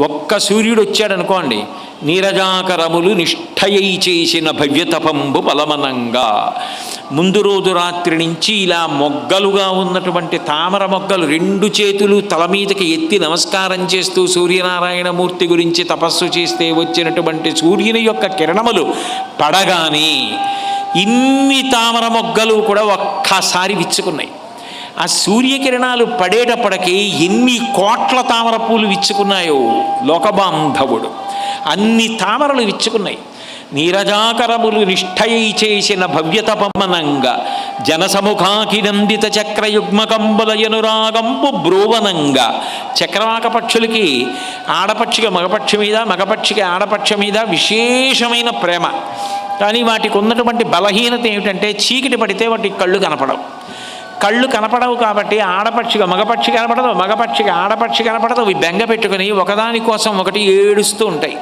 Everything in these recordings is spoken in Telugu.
ఒక్క సూర్యుడు వచ్చాడనుకోండి నీరజాకరములు నిష్ఠయై చేసిన భవ్యతపంబు బలమనంగా ముందు రోజు రాత్రి నుంచి ఇలా మొగ్గలుగా ఉన్నటువంటి తామర మొగ్గలు రెండు చేతులు తల మీదకి ఎత్తి నమస్కారం చేస్తూ సూర్యనారాయణమూర్తి గురించి తపస్సు చేస్తే వచ్చినటువంటి సూర్యుని యొక్క కిరణములు పడగానే ఇన్ని తామర మొగ్గలు కూడా ఒక్కసారి విచ్చుకున్నాయి. ఆ సూర్యకిరణాలు పడేటప్పటికి ఎన్ని కోట్ల తామర పూలు విచ్చుకున్నాయో లోకబాంధవుడు. అన్ని తామరలు విచ్చుకున్నాయి. నీరజాకరములు నిష్ఠయై చేసిన భవ్యతపమనంగా జనసముఖాకినందిత చక్రయుగ్మకంబులయనురాగంపు బ్రోవనంగా. చక్రవాక పక్షులకి ఆడపక్షికి మగపక్షి మీద మగపక్షికి ఆడపక్షి మీద విశేషమైన ప్రేమ. కానీ వాటికి ఉన్నటువంటి బలహీనత ఏమిటంటే చీకటి పడితే వాటికి కళ్ళు కనపడవు. కళ్ళు కనపడవు కాబట్టి ఆడపక్షిగా మగపక్షి కనపడదు మగపక్షికి ఆడపక్షి కనపడదు. అవి బెంగ పెట్టుకుని ఒకదాని కోసం ఒకటి ఏడుస్తూ ఉంటాయి.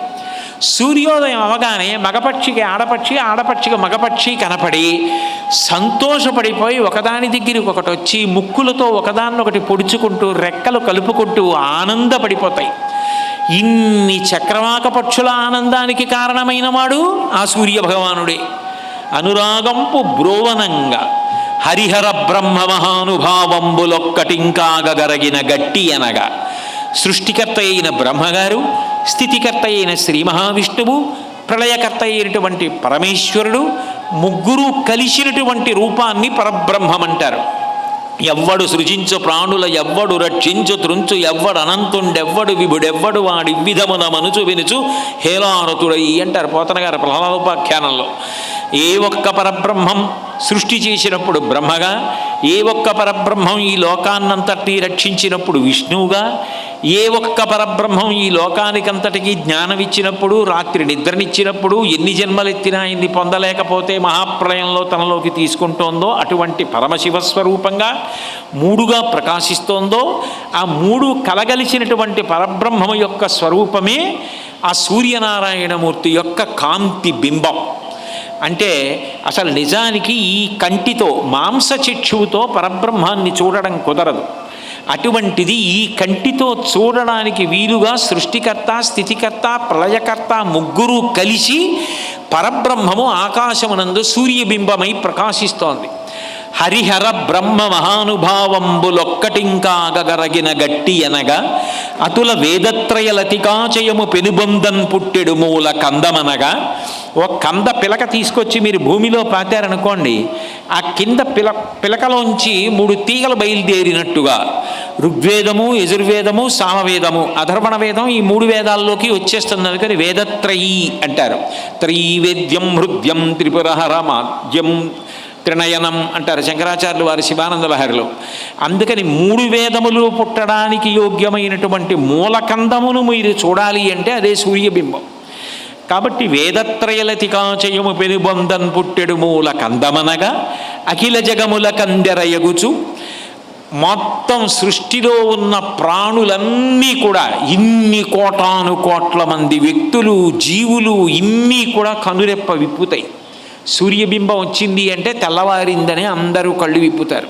సూర్యోదయం అవగానే మగపక్షికి ఆడపక్షి ఆడపక్షికి మగపక్షి కనపడి సంతోషపడిపోయి ఒకదాని దగ్గరికి ఒకటి వచ్చి ముక్కులతో ఒకదాన్నొకటి పొడుచుకుంటూ రెక్కలు కలుపుకుంటూ ఆనందపడిపోతాయి. ఇన్ని చక్రవాక పక్షుల ఆనందానికి కారణమైన వాడు ఆ సూర్య భగవానుడే అనురాగంపు బ్రోవనంగా. హరిహర బ్రహ్మ మహానుభావంబులొక్కటింకాగగరగిన గట్టి అనగా. సృష్టికర్త అయిన బ్రహ్మగారు స్థితికర్త అయిన శ్రీ మహావిష్ణువు ప్రళయకర్త అయినటువంటి పరమేశ్వరుడు ముగ్గురు కలిసినటువంటి రూపాన్ని పరబ్రహ్మమంటారు. ఎవ్వడు సృజించు ప్రాణుల ఎవ్వడు రక్షించు త్రుంచు ఎవ్వడు అనంతుండెవ్వడు విభుడెవ్వడు వాడి విధమున మనుచు వినుచు హేలారతుడై అంటారు పోతన గారు ప్రహ్లాదోపాఖ్యానంలో. ఏ ఒక్క పరబ్రహ్మం సృష్టి చేసినప్పుడు బ్రహ్మగా ఏ ఒక్క పరబ్రహ్మం ఈ లోకాన్నంతటినీ రక్షించినప్పుడు విష్ణువుగా ఏ ఒక్క పరబ్రహ్మం ఈ లోకానికంతటికి జ్ఞానం ఇచ్చినప్పుడు రాత్రి నిద్రనిచ్చినప్పుడు ఎన్ని జన్మలెత్తినా ఇన్ని పొందలేకపోతే మహాప్రలయంలో తనలోకి తీసుకుంటోందో అటువంటి పరమశివ స్వరూపంగా మూడుగా ప్రకాశిస్తోందో ఆ మూడు కలగలిసినటువంటి పరబ్రహ్మం యొక్క స్వరూపమే ఆ సూర్యనారాయణమూర్తి యొక్క కాంతి బింబం. అంటే అసలు నిజానికి ఈ కంటితో మాంసచక్షువుతో పరబ్రహ్మాన్ని చూడడం కుదరదు. అటువంటిది ఈ కంటితో చూడడానికి వీలుగా సృష్టికర్త స్థితికర్త ప్రళయకర్త ముగ్గురు కలిసి పరబ్రహ్మము ఆకాశమునందు సూర్యబింబమై ప్రకాశిస్తోంది. హరిహర బ్రహ్మ మహానుభావంబులొక్కటింకాగరగిన గట్టి అనగా అతుల వేదత్రయ లతికాచయము పెనుబొందన్ పుట్టెడు మూల కందమనగా. ఒక కంద పిలక తీసుకొచ్చి మీరు భూమిలో పాతారనుకోండి ఆ కింద పిల పిలకలోంచి మూడు తీగలు బయలుదేరినట్టుగా. ఋగ్వేదము యజుర్వేదము సామవేదము అధర్వణ వేదం ఈ మూడు వేదాల్లోకి వచ్చేస్తుంది అందుకని వేదత్రయీ అంటారు. త్రైవేద్యం హృద్యం త్రిపురహర మాద్యం త్రినయనం అంటారు శంకరాచార్యులు వారి శివానంద లహరిలో. అందుకని మూడు వేదములు పుట్టడానికి యోగ్యమైనటువంటి మూలకందమును మీరు చూడాలి అంటే అదే సూర్యబింబం. కాబట్టి వేదత్రయలతికాచయము పెనుబొందన్ పుట్టెడు మూల కందమనగా అఖిల జగముల కందెరయగుచు మొత్తం సృష్టిలో ఉన్న ప్రాణులన్నీ కూడా ఇన్ని కోటాను కోట్ల మంది వ్యక్తులు జీవులు ఇన్ని కూడా కనురెప్ప విప్పుతాయి. సూర్యబింబం వచ్చింది అంటే తెల్లవారిందని అందరూ కళ్ళు విప్పుతారు.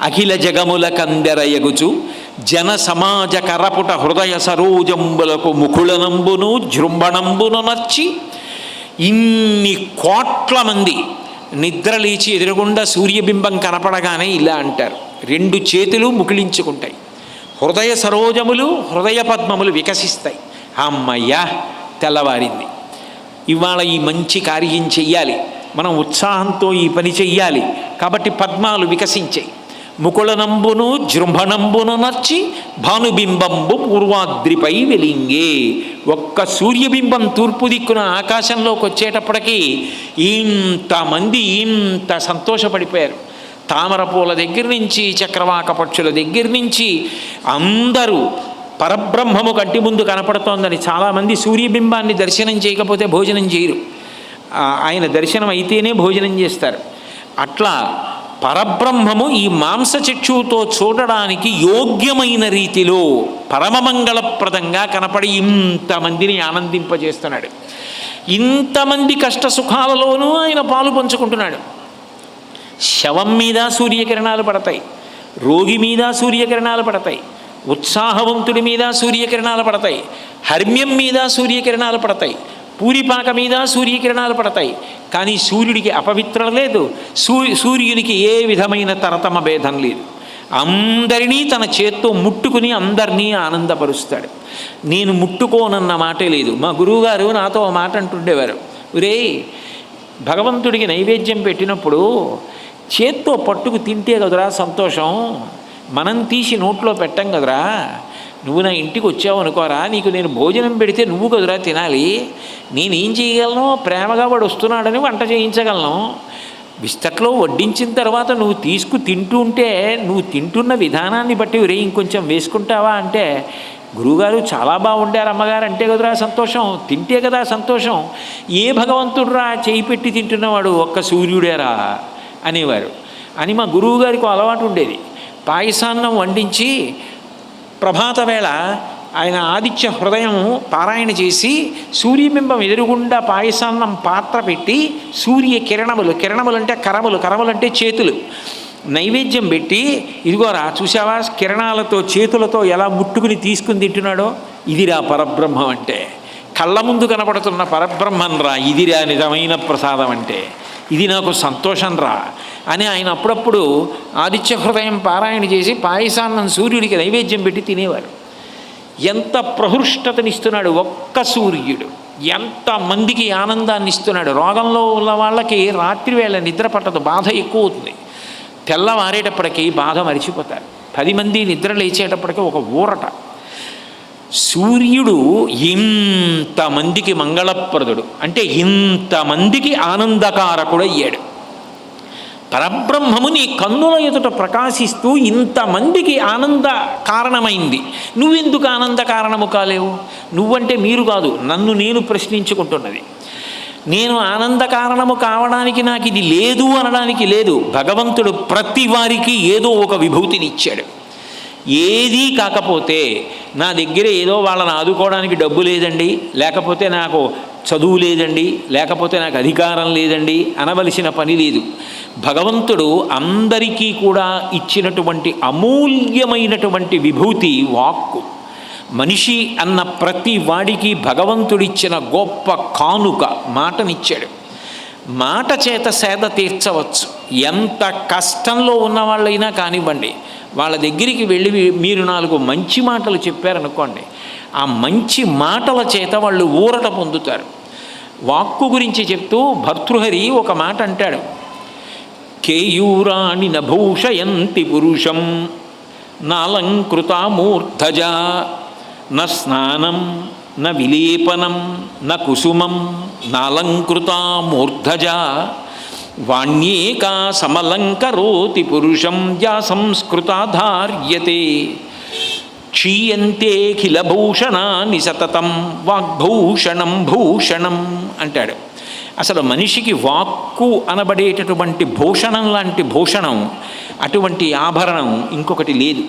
అఖిల జగముల కందెరయగుచు జన సమాజ కరపుట హృదయ సరోజంబులకు ముకుళనంబును జృంభణంబును నచ్చి ఇన్ని కోట్ల మంది నిద్ర లేచి ఎదురుగుండా సూర్యబింబం కనపడగానే ఇలా అంటారు. రెండు చేతులు ముకిలించుకుంటాయి హృదయ సరోజములు హృదయ పద్మములు వికసిస్తాయి. అమ్మయ్యా తెల్లవారింది. ఇవాళ ఈ మంచి కార్యం చెయ్యాలి. మనం ఉత్సాహంతో ఈ పని చెయ్యాలి. కాబట్టి పద్మాలు వికసించాయి ముకుళనంబును జృంభణంబును నచ్చి భానుబింబంబు పూర్వాద్రిపై వెలింగే. ఒక్క సూర్యబింబం తూర్పు దిక్కున ఆకాశంలోకి వచ్చేటప్పటికి ఇంతమంది ఇంత సంతోషపడిపోయారు. తామర పూల దగ్గర నుంచి చక్రవాక పక్షుల దగ్గర నుంచి అందరూ పరబ్రహ్మము కంటి ముందు కనపడుతోందని చాలామంది సూర్యబింబాన్ని దర్శనం చేయకపోతే భోజనం చేయరు. ఆయన దర్శనం అయితేనే భోజనం చేస్తారు. అట్లా పరబ్రహ్మము ఈ మాంసచక్షువుతో చూడడానికి యోగ్యమైన రీతిలో పరమమంగళప్రదంగా కనపడి ఇంతమందిని ఆనందింపజేస్తున్నాడు. ఇంతమంది కష్ట సుఖాలలోనూ ఆయన పాలు పంచుకుంటున్నాడు. శవం మీద సూర్యకిరణాలు పడతాయి. రోగి మీద సూర్యకిరణాలు పడతాయి. ఉత్సాహవంతుడి మీద సూర్యకిరణాలు పడతాయి. హర్మ్యం మీద సూర్యకిరణాలు పడతాయి. పూరిపాక మీద సూర్యకిరణాలు పడతాయి. కానీ సూర్యుడికి అపవిత్రం లేదు. సూ సూర్యునికి ఏ విధమైన తరతమ భేదం లేదు. అందరినీ తన చేత్తో ముట్టుకుని అందరినీ ఆనందపరుస్తాడు. నేను ముట్టుకోనన్న మాటే లేదు. మా గురువుగారు నాతో మాట అంటుండేవారు. ఒరే భగవంతుడికి నైవేద్యం పెట్టినప్పుడు చేత్తో పట్టుకు తింటే కదరా సంతోషం? మనం తీసి నోట్లో పెట్టం కదరా? నువ్వు నా ఇంటికి వచ్చావు అనుకోరా నీకు నేను భోజనం పెడితే నువ్వు కదురా తినాలి నేనేం చేయగలను? ప్రేమగా వాడు వస్తున్నాడని వంట చేయించగలను. విస్తట్లో వడ్డించిన తర్వాత నువ్వు తీసుకు తింటూ ఉంటే నువ్వు తింటున్న విధానాన్ని బట్టి రే ఇంకొంచెం వేసుకుంటావా అంటే గురువుగారు చాలా బాగుండారు అమ్మగారు అంటే కదరా సంతోషం తింటే కదా సంతోషం. ఏ భగవంతుడురా చేయి పెట్టి తింటున్నవాడు ఒక్క సూర్యుడేరా అనేవారు. అని మా గురువు గారికి అలవాటు ఉండేది. పాయసాన్నం వండించి ప్రభాత వేళ ఆయన ఆదిత్య హృదయం పారాయణ చేసి సూర్యబింబం ఎదురుగుండా పాయసాన్నం పాత్ర పెట్టి సూర్య కిరణములు కిరణములు అంటే కరములు కరములు అంటే చేతులు. నైవేద్యం పెట్టి ఇదిగోరా చూసావా కిరణాలతో చేతులతో ఎలా ముట్టుకుని తీసుకుని తింటున్నాడో? ఇదిరా పరబ్రహ్మం అంటే. కళ్ళ ముందు కనపడుతున్న పరబ్రహ్మం రా ఇదిరా నిజమైన ప్రసాదం అంటే. ఇది నాకు సంతోషం రా అని ఆయన అప్పుడప్పుడు ఆదిత్య హృదయం పారాయణ చేసి పాయసాన్నం సూర్యుడికి నైవేద్యం పెట్టి తినేవారు. ఎంత ప్రహృష్టతనిస్తున్నాడు ఒక్క సూర్యుడు. ఎంత మందికి ఆనందాన్ని ఇస్తున్నాడు రోగంలో ఉన్న వాళ్ళకి రాత్రి వేళ నిద్ర పట్టదు బాధ ఎక్కువ అవుతుంది. తెల్లవారేటప్పటికీ బాధ మరిచిపోతారు. పది మంది నిద్ర లేచేటప్పటికి ఒక ఊరట. సూర్యుడు ఇంతమందికి మంగళప్రదుడు. అంటే ఇంతమందికి ఆనందకారకుడయ్యాడు. పరబ్రహ్మము నీ కన్నుల ఎదుట ప్రకాశిస్తూ ఇంతమందికి ఆనంద కారణమైంది నువ్వెందుకు ఆనంద కారణము కాలేవు? నువ్వంటే మీరు కాదు నన్ను నేను ప్రశ్నించుకుంటున్నది. నేను ఆనంద కారణము కావడానికి నాకు ఇది లేదు అనడానికి లేదు. భగవంతుడు ప్రతి వారికి ఏదో ఒక విభూతిని ఇచ్చాడు ఏదీ కాకపోతే నా దగ్గర ఏదో వాళ్ళని ఆదుకోవడానికి డబ్బు లేదండి లేకపోతే నాకు చదువు లేదండి లేకపోతే నాకు అధికారం లేదండి అనవలసిన పని లేదు. భగవంతుడు అందరికీ కూడా ఇచ్చినటువంటి అమూల్యమైనటువంటి విభూతి వాక్కు. మనిషి అన్న ప్రతి వాడికి భగవంతుడిచ్చిన గొప్ప కానుక మాటనిచ్చాడు. మాట చేత సేద తీర్చవచ్చు. ఎంత కష్టంలో ఉన్న వాళ్ళైనా కానివ్వండి వాళ్ళ దగ్గరికి వెళ్ళి మీరు నాలుగు మంచి మాటలు చెప్పారనుకోండి ఆ మంచి మాటల చేత వాళ్ళు ఊరట పొందుతారు. వాక్కు గురించి చెప్తూ భర్తృహరి ఒక మాట అంటాడు. కేయూరాణి నభూషయంతి పురుషం నాలంకృతామూర్ధజ న స్నానం న విలేపనం న కుసుమం నాలంకృతామూర్ధజ వాణ్యేకా సమలంకరోతి పురుషం యా సంస్కృతాధార్యతే. భూషణాన్ని సతతం వాగ్భూషణం భూషణం అంటాడు. అసలు మనిషికి వాక్కు అనబడేటటువంటి భూషణం లాంటి భూషణం అటువంటి ఆభరణం ఇంకొకటి లేదు.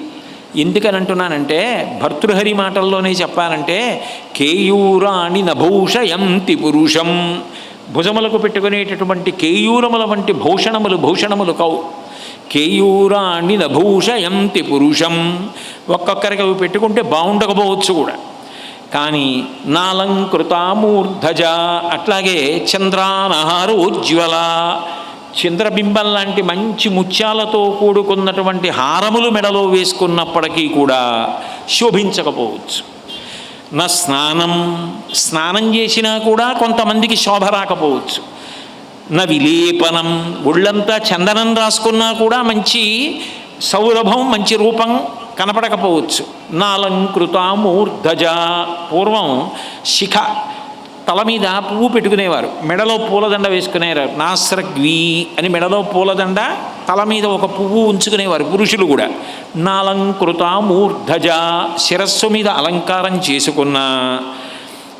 ఎందుకని అంటున్నానంటే భర్తృహరి మాటల్లోనే చెప్పాలంటే కేయూరాణి నభూషయంతి పురుషం. భుజములకు పెట్టుకునేటటువంటి కేయూరముల వంటి భూషణములు భూషణములు కవు. కేయూరాణి నభూషయంతి పురుషం. ఒక్కొక్కరికి అవి పెట్టుకుంటే బాగుండకపోవచ్చు కూడా. కానీ నాలంకృతామూర్ధజ అట్లాగే చంద్రానహారోజ్వల చంద్రబింబం లాంటి మంచి ముత్యాలతో కూడుకున్నటువంటి హారములు మెడలో వేసుకున్నప్పటికీ కూడా శోభించకపోవచ్చు. నా స్నానం స్నానం చేసినా కూడా కొంతమందికి శోభ రాకపోవచ్చు. నా విలేపనం ఒళ్ళంతా చందనం రాసుకున్నా కూడా మంచి సౌరభం మంచి రూపం కనపడకపోవచ్చు. నాలంకృతామూర్ధజ పూర్వం శిఖ తల మీద పువ్వు పెట్టుకునేవారు. మెడలో పూలదండ వేసుకునేవారు. నాస్రగ్వీ అని మెడలో పూలదండ తల మీద ఒక పువ్వు ఉంచుకునేవారు పురుషులు కూడా. నాలంకృతామూర్ధజ శిరస్సు మీద అలంకారం చేసుకున్న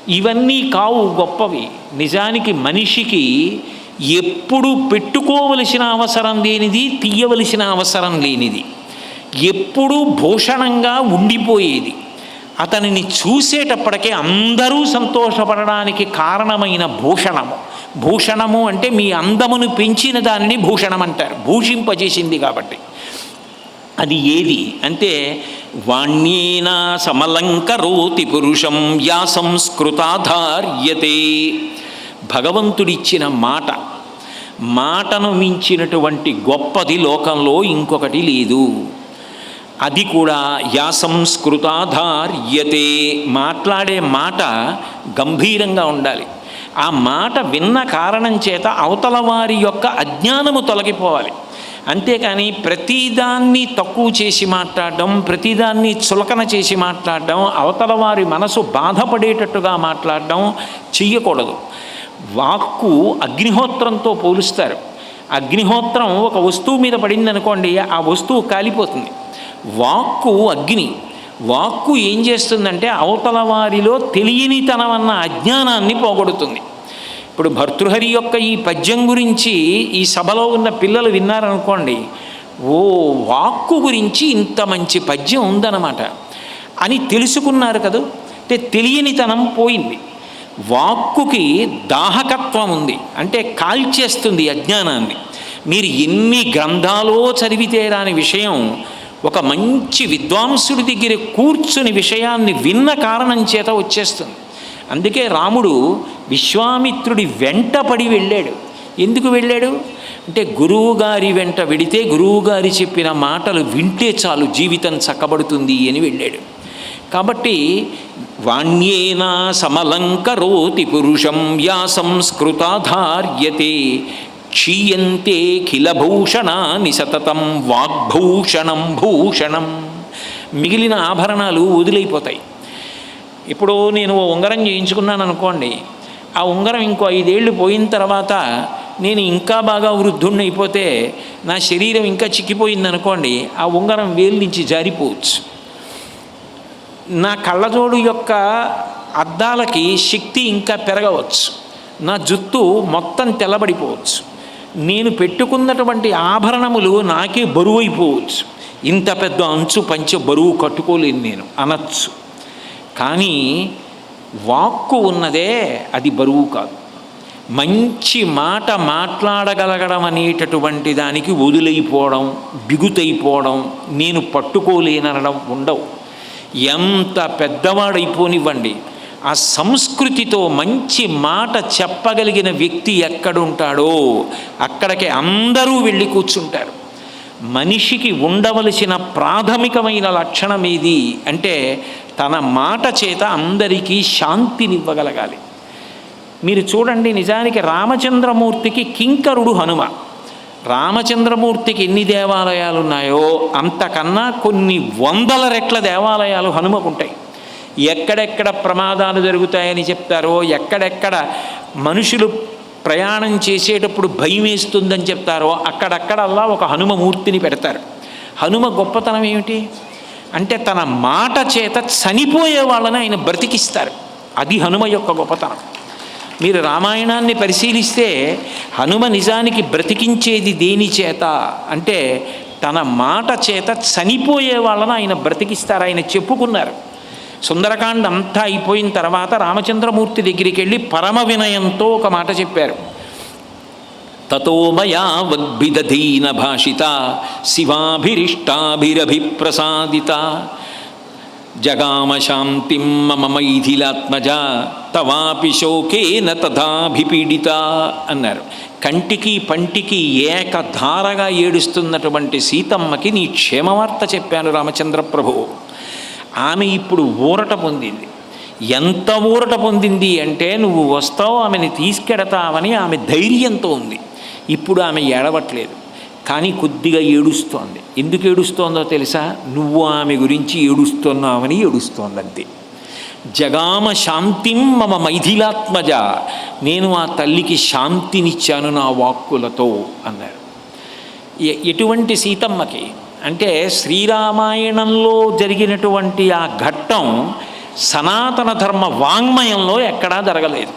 ఇవన్నీ కావు గొప్పవి. నిజానికి మనిషికి ఎప్పుడు పెట్టుకోవలసిన అవసరం లేనిది తీయవలసిన అవసరం లేనిది. ఎప్పుడూ భూషణంగా ఉండిపోయేది. అతనిని చూసేటప్పటికే అందరూ సంతోషపడడానికి కారణమైన భూషణము. భూషణము అంటే మీ అందమును పెంచిన దానిని భూషణం అంటారు. భూషింపజేసింది కాబట్టి. అది ఏది? అంటే వాణ్యేనా సమలంకరోతి పురుషం యా సంస్కృతాధార్యతే. భగవంతుడిచ్చిన మాట. మాటను మించినటువంటి గొప్పది లోకంలో ఇంకొకటి లేదు. అది కూడా యా సంస్కృతాధార్యతే. మాట్లాడే మాట గంభీరంగా ఉండాలి. ఆ మాట విన్న కారణం చేత అవతల వారి యొక్క అజ్ఞానము తొలగిపోవాలి. అంతేకాని ప్రతిదాన్ని తక్కువ చేసి మాట్లాడడం ప్రతిదాన్ని చులకన చేసి మాట్లాడడం అవతల వారి మనసు బాధపడేటట్టుగా మాట్లాడడం చెయ్యకూడదు. వాక్కు అగ్నిహోత్రంతో పోలుస్తారు. అగ్నిహోత్రం ఒక వస్తువు మీద పడింది అనుకోండి ఆ వస్తువు కాలిపోతుంది. వాక్కు అగ్ని. వాక్కు ఏం చేస్తుందంటే అవతల వారిలో తెలియనితనం అన్న అజ్ఞానాన్ని పోగొడుతుంది. ఇప్పుడు భర్తృహరి యొక్క ఈ పద్యం గురించి ఈ సభలో ఉన్న పిల్లలు విన్నారనుకోండి ఓ వాక్కు గురించి ఇంత మంచి పద్యం ఉందన్నమాట. అని తెలుసుకున్నారు కదా? అంటే తెలియనితనం పోయింది. వాక్కుకి దాహకత్వం ఉంది. అంటే కాల్చేస్తుంది అజ్ఞానాన్ని. మీరు ఎన్ని గ్రంథాలో చదివితే రాని విషయం ఒక మంచి విద్వాంసుడి దగ్గర కూర్చుని విషయాన్ని విన్న కారణం చేత వచ్చేస్తుంది. అందుకే రాముడు విశ్వామిత్రుడి వెంట పడి వెళ్ళాడు. ఎందుకు వెళ్ళాడు? అంటే గురువుగారి వెంట వెడితే గురువుగారి చెప్పిన మాటలు వింటే చాలు జీవితం చక్కబడుతుంది అని వెళ్ళాడు. కాబట్టి వాణ్యేనా సమలంకరోతి పురుషం యా సంస్కృతాధార్యతే క్షీయంతే కిలభూషణాని సతతం వాగ్భూషణం భూషణం. మిగిలిన ఆభరణాలు వదిలైపోతాయి. ఇప్పుడు నేను ఓ ఉంగరం చేయించుకున్నాను అనుకోండి ఆ ఉంగరం ఇంకో ఐదేళ్ళు పోయిన తర్వాత నేను ఇంకా బాగా వృద్ధుణ్ణి అయిపోతే నా శరీరం ఇంకా చిక్కిపోయింది అనుకోండి ఆ ఉంగరం వేలు నుంచి జారిపోవచ్చు. నా కళ్ళజోడు యొక్క అద్దాలకి శక్తి ఇంకా పెరగవచ్చు. నా జుత్తు మొత్తం తెల్లబడిపోవచ్చు. నేను పెట్టుకున్నటువంటి ఆభరణములు నాకే బరువు అయిపోవచ్చు ఇంత పెద్ద అంచు పంచ బరువు కట్టుకోలేను నేను అనొచ్చు. కానీ వాక్కు ఉన్నదే అది బరువు కాదు. మంచి మాట మాట్లాడగలగడం అనేటటువంటి దానికి వదిలైపోవడం బిగుతైపోవడం నేను పట్టుకోలేననడం ఉండవు. ఎంత పెద్దవాడైపోనివ్వండి ఆ సంస్కృతితో మంచి మాట చెప్పగలిగిన వ్యక్తి ఎక్కడుంటాడో అక్కడికి అందరూ వెళ్ళి కూర్చుంటారు. మనిషికి ఉండవలసిన ప్రాథమికమైన లక్షణం ఏది అంటే తన మాట చేత అందరికీ శాంతినివ్వగలగాలి. మీరు చూడండి నిజానికి రామచంద్రమూర్తికి కింకరుడు హనుమ. రామచంద్రమూర్తికి ఎన్ని దేవాలయాలు ఉన్నాయో అంతకన్నా కొన్ని వందల రెట్ల దేవాలయాలు హనుమకుంటాయి. ఎక్కడెక్కడ ప్రమాదాలు జరుగుతాయని చెప్తారో ఎక్కడెక్కడ మనుషులు ప్రయాణం చేసేటప్పుడు భయం వేస్తుందని చెప్తారో అక్కడక్కడల్లా ఒక హనుమమూర్తిని పెడతారు. హనుమ గొప్పతనం ఏమిటి? అంటే తన మాట చేత చనిపోయే వాళ్ళని ఆయన బ్రతికిస్తారు. అది హనుమ యొక్క గొప్పతనం. మీరు రామాయణాన్ని పరిశీలిస్తే హనుమ నిజానికి బ్రతికించేది దేని చేత? అంటే తన మాట చేత చనిపోయే వాళ్ళని ఆయన బ్రతికిస్తారు ఆయన చెప్పుకున్నారు. సుందరకాండ అంతా అయిపోయిన తర్వాత రామచంద్రమూర్తి దగ్గరికి వెళ్ళి పరమ వినయంతో ఒక మాట చెప్పారు. తతోమయా వద్భిదధీన భాషిత శివాభిరిష్టాభిరభిప్రసాదిత. జగామ శాంతిం మమ మైథిలాత్మజ తవాపి శోకేన తథాభిపీడిత అన్నారు. కంటికి పంటికి ఏకధారగా ఏడుస్తున్నటువంటి సీతమ్మకి నీ క్షేమవార్త చెప్పాను రామచంద్ర ప్రభువు ఆమె ఇప్పుడు ఊరట పొందింది. ఎంత ఊరట పొందింది అంటే నువ్వు వస్తావు ఆమెని తీసుకెడతావని ఆమె ధైర్యంతో ఉంది. ఇప్పుడు ఆమె ఏడవట్లేదు. కానీ కొద్దిగా ఏడుస్తోంది. ఎందుకు ఏడుస్తోందో తెలుసా? నువ్వు ఆమె గురించి ఏడుస్తున్నావని ఏడుస్తోందంతే. జగామ శాంతిం మమ మైథిలాత్మజ. నేను ఆ తల్లికి శాంతినిచ్చాను నా వాక్కులతో అన్నారు. ఎటువంటి సీతమ్మకి అంటే శ్రీరామాయణంలో జరిగినటువంటి ఆ ఘట్టం సనాతన ధర్మ వాంగ్మయంలో ఎక్కడా జరగలేదు.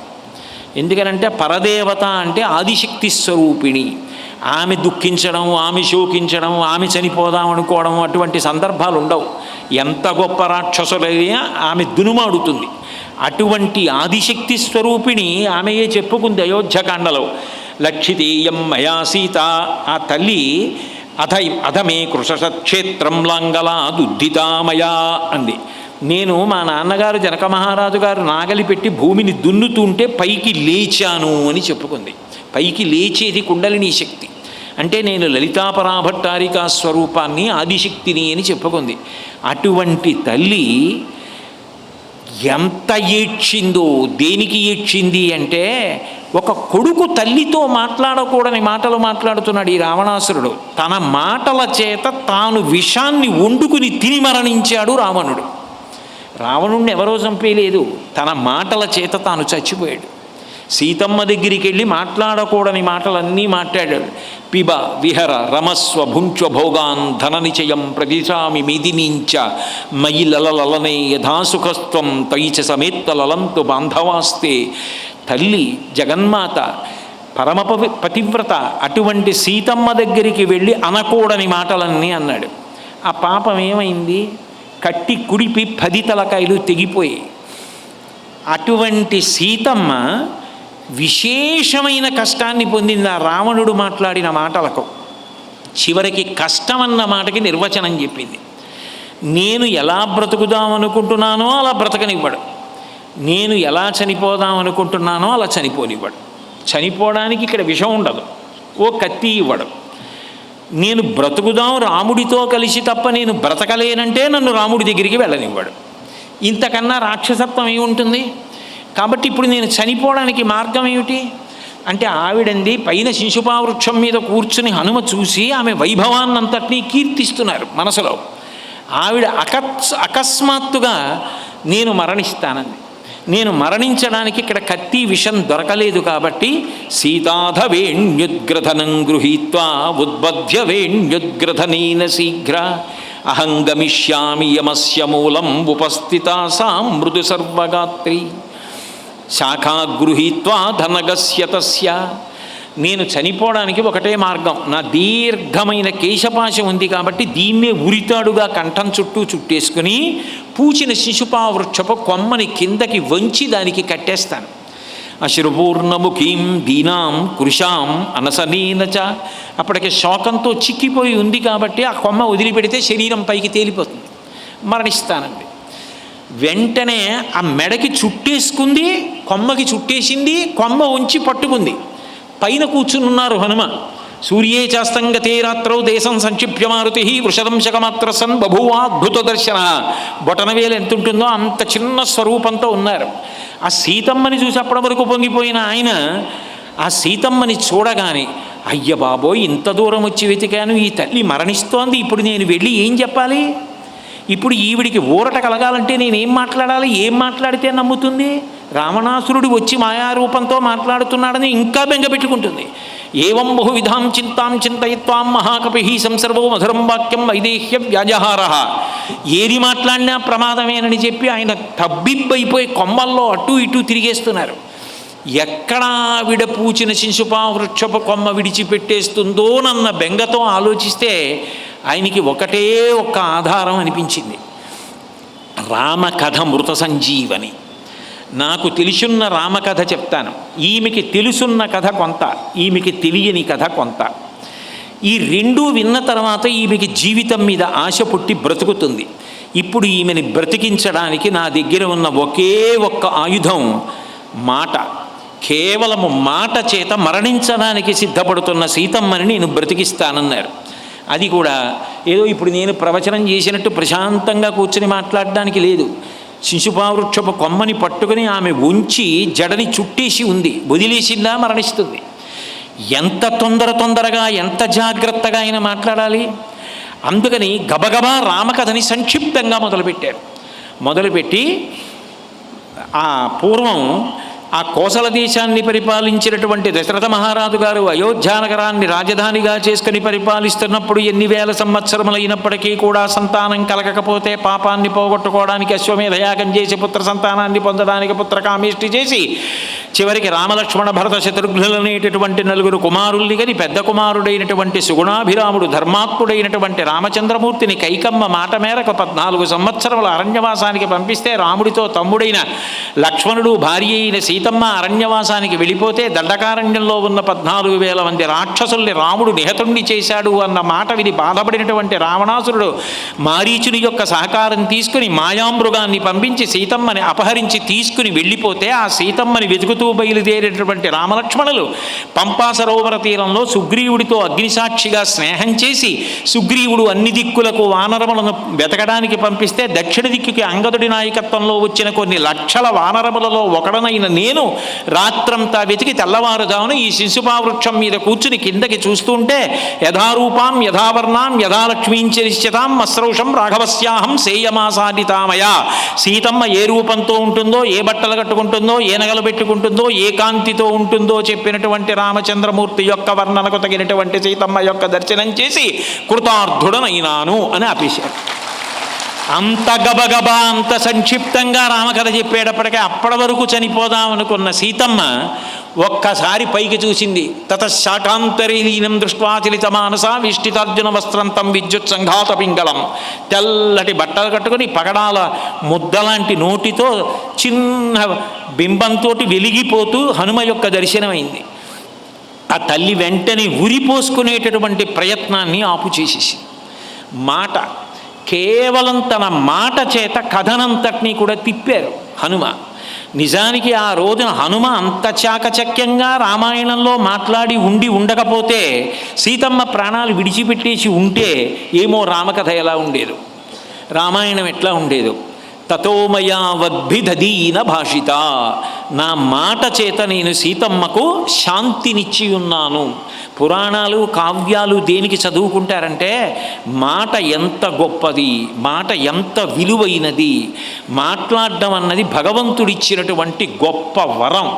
ఎందుకనంటే పరదేవత అంటే ఆదిశక్తి స్వరూపిణి. ఆమె దుఃఖించడం ఆమె శోకించడం ఆమె చనిపోదాం అనుకోవడం అటువంటి సందర్భాలు ఉండవు. ఎంత గొప్ప రాక్షసులైనా ఆమె దునుమాడుతుంది. అటువంటి ఆదిశక్తి స్వరూపిణి ఆమెయే చెప్పుకుంది అయోధ్యకాండలో. లక్షితేయం మయా సీత. ఆ తల్లి అథ అధమే కృషక్షేత్రం లాంగలా దుద్దితామయా అంది. నేను మా నాన్నగారు జనక మహారాజు గారు నాగలి పెట్టి భూమిని దున్నుతుంటే పైకి లేచాను అని చెప్పుకుంది. పైకి లేచేది కుండలిని శక్తి. అంటే నేను లలితాపరాభట్టారికా స్వరూపాన్ని ఆదిశక్తిని అని చెప్పుకుంది. అటువంటి తల్లి ఎంత ఏడ్చిందో దేనికి ఏడ్చింది అంటే ఒక కొడుకు తల్లితో మాట్లాడకూడని మాటలు మాట్లాడుతున్నాడు ఈ రావణాసురుడు. తన మాటల చేత తాను విషాన్ని వండుకుని తిని మరణించాడు రావణుడు. రావణుణ్ణి ఎవరో చంపేయలేదు తన మాటల చేత తాను చచ్చిపోయాడు. సీతమ్మ దగ్గరికి వెళ్ళి మాట్లాడకూడని మాటలన్నీ మాట్లాడాడు. పిబ విహర రమస్వ భుంచ భోగాన్ ధన నిచయం ప్రదిశామి మీదినించ మయి లలలనే యథాసుఖస్త్వం తైచ సమేత్త లలంతు బాంధవాస్తే తల్లి జగన్మాత పరమపవి పతివ్రత అటువంటి సీతమ్మ దగ్గరికి వెళ్ళి అనకూడని మాటలన్నీ అన్నాడు. ఆ పాపం ఏమైంది? కట్టి కుడిపి పది తలకాయలు తెగిపోయి అటువంటి సీతమ్మ విశేషమైన కష్టాన్ని పొందింది ఆ రావణుడు మాట్లాడిన మాటలకు. చివరికి కష్టం అన్న మాటకి నిర్వచనం చెప్పింది. నేను ఎలా బ్రతుకుదామనుకుంటున్నానో అలా బ్రతకనివ్వడు. నేను ఎలా చనిపోదాం అనుకుంటున్నానో అలా చనిపోనివ్వడు. చనిపోవడానికి ఇక్కడ విషం ఉండదు. ఓ కత్తి ఇవ్వడు. నేను బ్రతుకుదాం రాముడితో కలిసి తప్ప నేను బ్రతకలేనంటే నన్ను రాముడి దగ్గరికి వెళ్ళనివ్వడు. ఇంతకన్నా రాక్షసత్వం ఏముంటుంది? కాబట్టి ఇప్పుడు నేను చనిపోవడానికి మార్గం ఏమిటి? అంటే ఆవిడంది పైన శిశుపావృక్షం మీద కూర్చుని హనుమ చూసి ఆమె వైభవాన్నంతటినీ కీర్తిస్తున్నారు మనసులో. ఆవిడ అకస్ అకస్మాత్తుగా నేను మరణిస్తానంది నేను మరణించడానికి ఇక్కడ కత్తి విషం దొరకలేదు కాబట్టి సీతాధ వేణ్యుద్గ్రథనం గృహీత్వా ఉద్బధ్య వేణ్యుద్గ్రథనైన శీఘ్ర. అహం గమిష్యామి యమస్య మూలం ఉపస్థితా సా మృదు సర్వగాత్రి. శాఖాగృహీత్వా ధనగస్య తస్య. నేను చనిపోవడానికి ఒకటే మార్గం. నా దీర్ఘమైన కేశపాశం ఉంది కాబట్టి దీన్నే ఉరితాడుగా కంఠం చుట్టూ చుట్టేసుకుని పూచిన శిశుపా వృక్షపు కొమ్మని కిందకి వంచి దానికి కట్టేస్తాను. అశ్రుపూర్ణముఖీం దీనాం కృషాం అనసనేనచ అప్పటికే శోకంతో చిక్కిపోయి ఉంది కాబట్టి ఆ కొమ్మ వదిలిపెడితే శరీరం పైకి తేలిపోతుంది. మరణిస్తానండి. వెంటనే ఆ మెడకి చుట్టేసుకుంది కొమ్మకి చుట్టేసింది కొమ్మ ఉంచి పట్టుకుంది. పైన కూర్చునున్నారు హనుమ. సూర్యే చాస్తంగతే రాత్రౌ దేశం సంక్షిప్య మారుతి వృషదంశకమాత్ర సన్ బభువాద్భుత దర్శన బొటనవేలు ఎంత ఉంటుందో అంత చిన్న స్వరూపంతో ఉన్నారు. ఆ సీతమ్మని చూసి అప్పటి వరకు పొంగిపోయిన ఆయన ఆ సీతమ్మని చూడగానే అయ్య బాబోయ్ ఇంత దూరం వచ్చి వెతికాను ఈ తల్లి మరణిస్తోంది ఇప్పుడు నేను వెళ్ళి ఏం చెప్పాలి? ఇప్పుడు ఈవిడికి ఊరట కలగాలంటే నేనేం మాట్లాడాలి? ఏం మాట్లాడితే నమ్ముతుంది? రావణాసురుడు వచ్చి మాయారూపంతో మాట్లాడుతున్నాడని ఇంకా బెంగపెట్టుకుంటుంది ఏం బహువిధాం చింతాం చింతయిత్వాం మహాకపి సంసర్వో మధురం వాక్యం వైదేహ్య వ్యాజహార. ఏది మాట్లాడినా ప్రమాదమేనని చెప్పి ఆయన తబ్బిబ్బైపోయి కొమ్మల్లో అటు ఇటు తిరిగేస్తున్నారు. ఎక్కడ ఆవిడ పూచిన శిశుపా వృక్షపు కొమ్మ విడిచిపెట్టేస్తుందో నన్న బెంగతో ఆలోచిస్తే ఆయనకి ఒకటే ఒక్క ఆధారం అనిపించింది. రామకథ మృత సంజీవని. నాకు తెలుసున్న రామకథ చెప్తాను. ఈమెకి తెలుసున్న కథ కొంత ఈమెకి తెలియని కథ కొంత. ఈ రెండూ విన్న తర్వాత ఈమెకి జీవితం మీద ఆశ పుట్టి బ్రతుకుతుంది. ఇప్పుడు ఈమెని బ్రతికించడానికి నా దగ్గర ఉన్న ఒకే ఒక్క ఆయుధం మాట. కేవలము మాట చేత మరణించడానికి సిద్ధపడుతున్న సీతమ్మని నేను బ్రతికిస్తానన్నారు. అది కూడా ఏదో ఇప్పుడు నేను ప్రవచనం చేసినట్టు ప్రశాంతంగా కూర్చొని మాట్లాడడానికి లేదు. శిశుపావృక్షపు కొమ్మని పట్టుకుని ఆమె ఉంచి జడని చుట్టేసి ఉంది. వదిలేసిందా మరణిస్తుంది. ఎంత తొందర తొందరగా ఎంత జాగ్రత్తగా ఆయన మాట్లాడాలి? అందుకని గబగబా రామకథని సంక్షిప్తంగా మొదలుపెట్టారు. మొదలుపెట్టి ఆ పూర్వం ఆ కోసల దేశాన్ని పరిపాలించినటువంటి దశరథ మహారాజు గారు అయోధ్యానగరాన్ని రాజధానిగా చేసుకుని పరిపాలిస్తున్నప్పుడు ఎన్ని వేల సంవత్సరములైనప్పటికీ కూడా సంతానం కలగకపోతే పాపాన్ని పోగొట్టుకోవడానికి అశ్వమేధయాగం చేసి పుత్ర సంతానాన్ని పొందడానికి పుత్రకామిష్టి చేసి చివరికి రామలక్ష్మణ భరత శత్రుఘ్నులనేటటువంటి నలుగురు కుమారుల్ని గని పెద్ద కుమారుడైనటువంటి సుగుణాభిరాముడు ధర్మాత్ముడైనటువంటి రామచంద్రమూర్తిని కైకమ్మ మాట మేరకు పద్నాలుగు సంవత్సరముల అరణ్యవాసానికి పంపిస్తే రాముడితో తమ్ముడైన లక్ష్మణుడు భార్య అయిన సీతమ్మ అరణ్యవాసానికి వెళ్ళిపోతే దండకారణ్యంలో ఉన్న పద్నాలుగు వేల మంది రాక్షసుల్ని రాముడు నిహతుండి చేశాడు అన్న మాట విని బాధపడినటువంటి రావణాసురుడు మారీచుని యొక్క సహకారం తీసుకుని మాయామృగాన్ని పంపించి సీతమ్మని అపహరించి తీసుకుని వెళ్ళిపోతే ఆ సీతమ్మని వెతుకుతూ బయలుదేరేటటువంటి రామలక్ష్మణులు పంపా సరోవర తీరంలో సుగ్రీవుడితో అగ్నిసాక్షిగా స్నేహం చేసి సుగ్రీవుడు అన్ని దిక్కులకు వానరములను వెతకడానికి పంపిస్తే దక్షిణ దిక్కుకి అంగదుడి నాయకత్వంలో వచ్చిన కొన్ని లక్షల వానరములలో ఒకడనైన నేను రాత్రంతా వెతికి తెల్లవారుజామును ఈ శిశుపావృక్షం మీద కూర్చుని కిందకి చూస్తుంటే యథారూపాం యథావర్ణాం యథాలక్ష్మీంచరిష్యతాం మస్రౌషం రాఘవస్యాహం సేయమాసాదితామయ. సీతమ్మ ఏ రూపంతో ఉంటుందో ఏ బట్టలు కట్టుకుంటుందో ఏ నగలు పెట్టుకుంటుందో ఏ కాంతితో ఉంటుందో చెప్పినటువంటి రామచంద్రమూర్తి యొక్క వర్ణనకు తగినటువంటి సీతమ్మ యొక్క దర్శనం చేసి కృతార్థుడనైనాను అని ఆపేశారు అంత గబగబా అంత సంక్షిప్తంగా రామకథ చెప్పేటప్పటికే అప్పటి వరకు చనిపోదాం అనుకున్న సీతమ్మ ఒక్కసారి పైకి చూసింది. తత శాకాంతరీలీనం దృష్ట్వాచలిత మానస విష్టితార్జున వస్త్రంతం విద్యుత్ సంఘాత పింగళం. తెల్లటి బట్టలు కట్టుకొని పగడాల ముద్దలాంటి నోటితో చిన్న బింబంతో వెలిగిపోతూ హనుమ యొక్క దర్శనమైంది. ఆ తల్లి వెంటనే ఉరిపోసుకునేటటువంటి ప్రయత్నాన్ని ఆపు చేసేసి మాట కేవలం తన మాట చేత కథనంతటినీ కూడా తిప్పారు హనుమ. నిజానికి ఆ రోజున హనుమ అంత చాకచక్యంగా రామాయణంలో మాట్లాడి ఉండి ఉండకపోతే సీతమ్మ ప్రాణాలు విడిచిపెట్టేసి ఉంటే ఏమో రామకథ ఎలా ఉండేదో. రామాయణం ఎట్లా ఉండేదో. తతోమయావద్భిదీన భాషిత. నా మాట చేత నేను సీతమ్మకు శాంతినిచ్చి ఉన్నాను పురాణాలు కావ్యాలు దేనికి చదువుకుంటారంటే మాట ఎంత గొప్పది మాట ఎంత విలువైనది మాట్లాడడం అన్నది భగవంతుడిచ్చినటువంటి గొప్ప వరం.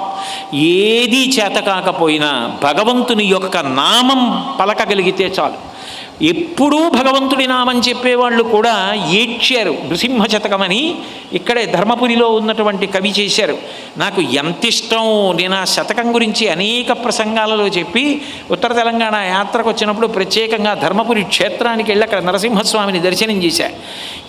ఏదీ చేత కాకపోయినా భగవంతుని యొక్క నామం పలకగలిగితే చాలు. ఎప్పుడూ భగవంతుడి నామం చెప్పేవాళ్ళు కూడా ఏడ్చారు నృసింహ శతకమని ఇక్కడే ధర్మపురిలో ఉన్నటువంటి కవి చేశారు. నాకు ఎంత ఇష్టం నేను ఆ శతకం గురించి అనేక ప్రసంగాలలో చెప్పి ఉత్తర తెలంగాణ యాత్రకు వచ్చినప్పుడు ప్రత్యేకంగా ధర్మపురి క్షేత్రానికి వెళ్ళి అక్కడ నరసింహస్వామిని దర్శనం చేశా.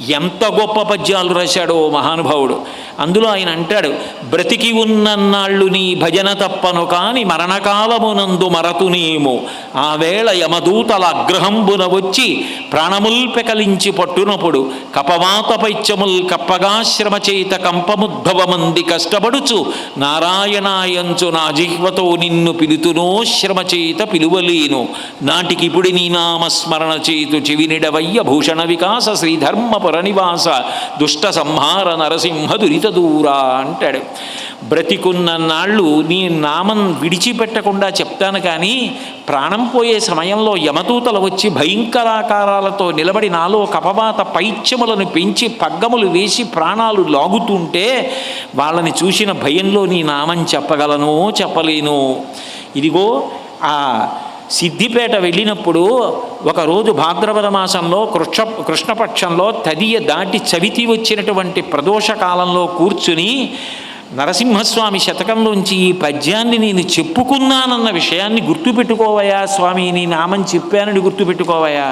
ఎంత గొప్ప పద్యాలు రాశాడో మహానుభావుడు. అందులో ఆయన అంటాడు బ్రతికి ఉన్నన్నాళ్ళు నీ భజన తప్పను కాని మరణకాలమునందు మరతునేమో. ఆ వేళ యమదూతల అగ్రహంబున వచ్చి ప్రాణముల్ పెకలించి పట్టునప్పుడు కపవాత పైత్యముల్ కప్పగా శ్రమ చేత కంపముద్భవమంది కష్టపడుచు నారాయణాయంచు నా జిహ్వతో నిన్ను పిలుతునో శ్రమ చేత పిలువలేను. నాటికిపుడి నీ నామస్మరణ చేతు చెవినిడవయ్య భూషణ వికాస శ్రీధర్మపుర నివాస దుష్ట సంహార నరసింహ దురిత దూరా అంటాడు. బ్రతికున్న నాళ్ళు నీ నామం విడిచిపెట్టకుండా చెప్తాను కానీ ప్రాణం పోయే సమయంలో యమదూతలు వచ్చి భయంకరాకారాలతో నిలబడి నాలో కపవాత పైత్యములను పెంచి పగ్గములు వేసి ప్రాణాలు లాగుతుంటే వాళ్ళని చూసిన భయంలో నీ నామం చెప్పగలను చెప్పలేను. ఇదిగో ఆ సిద్దిపేట వెళ్ళినప్పుడు ఒకరోజు భాద్రపద మాసంలో కృష్ణ కృష్ణపక్షంలో తదియ దాటి చవితి వచ్చినటువంటి ప్రదోష కాలంలో కూర్చుని నరసింహస్వామి శతకంలోంచి ఈ పద్యాన్ని నేను చెప్పుకున్నానన్న విషయాన్ని గుర్తుపెట్టుకోవయా స్వామి నీ నామం చెప్పానని గుర్తుపెట్టుకోవయా